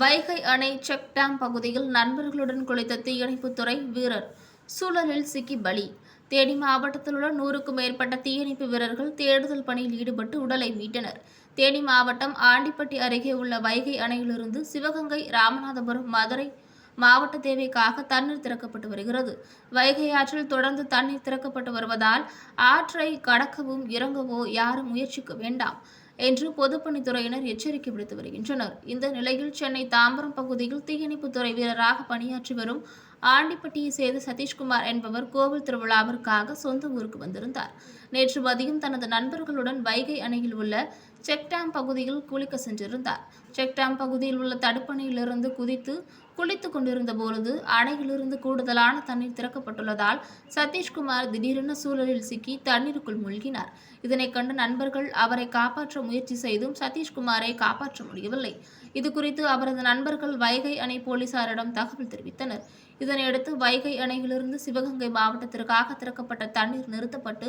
வைகை அணை check dam பகுதியில் நண்பர்களுடன் குளித்த தீயணைப்புத்துறை வீரர். சூழலில் சிக்கி பலி. தேனி மாவட்டத்தில் உள்ள நூறுக்கும் மேற்பட்ட தீயணைப்பு வீரர்கள் தேடுதல் பணியில் ஈடுபட்டு உடலை மீட்டனர். தேனி மாவட்டம் ஆண்டிப்பட்டி அருகே உள்ள வைகை அணையிலிருந்து சிவகங்கை ராமநாதபுரம் மதுரை மாவட்ட தேவைக்காக தண்ணீர் திறக்கப்பட்டு வருகிறது. வைகை ஆற்றில் தொடர்ந்து தண்ணீர் திறக்கப்பட்டு வருவதால் ஆற்றை கடக்கவும் இறங்கவோ யாரும் முயற்சிக்க வேண்டாம். என்று பொதுப்பணித்துறையினர் எச்சரிக்கை விடுத்து வருகின்றனர். இந்த நிலையில் சென்னை தாம்பரம் பகுதியில் தீயணைப்புத்துறை வீரராக பணியாற்றி வரும் ஆண்டிப்பட்டியை சேர்ந்த சதீஷ்குமார் என்பவர் கோவில் திருவிழாவிற்காக சொந்த ஊருக்கு வந்திருந்தார். நேற்று மதியம் தனது நண்பர்களுடன் வைகை அணையில் உள்ள செக்டாம் பகுதியில் குளிக்க சென்றிருந்தார். செக்டாம் பகுதியில் உள்ள தடுப்பணையிலிருந்து குதித்து குளித்து கொண்டிருந்த பொழுது அணையிலிருந்து கூடுதலான தண்ணீர் திறக்கப்பட்டுள்ளதால் சதீஷ்குமார் திடீரென சூழலில் சிக்கி தண்ணீருக்குள் மூழ்கினார். இதனை கண்ட நண்பர்கள் அவரை காப்பாற்ற முயற்சி செய்தும் சதீஷ்குமாரை காப்பாற்ற முடியவில்லை. இதுகுறித்து அவரது நண்பர்கள் வைகை அணை போலீசாரிடம் தகவல் தெரிவித்தனர். இதனையடுத்து வைகை அணையிலிருந்து சிவகங்கை மாவட்டத்திற்காக திறக்கப்பட்ட தண்ணீர் நிறுத்தப்பட்டு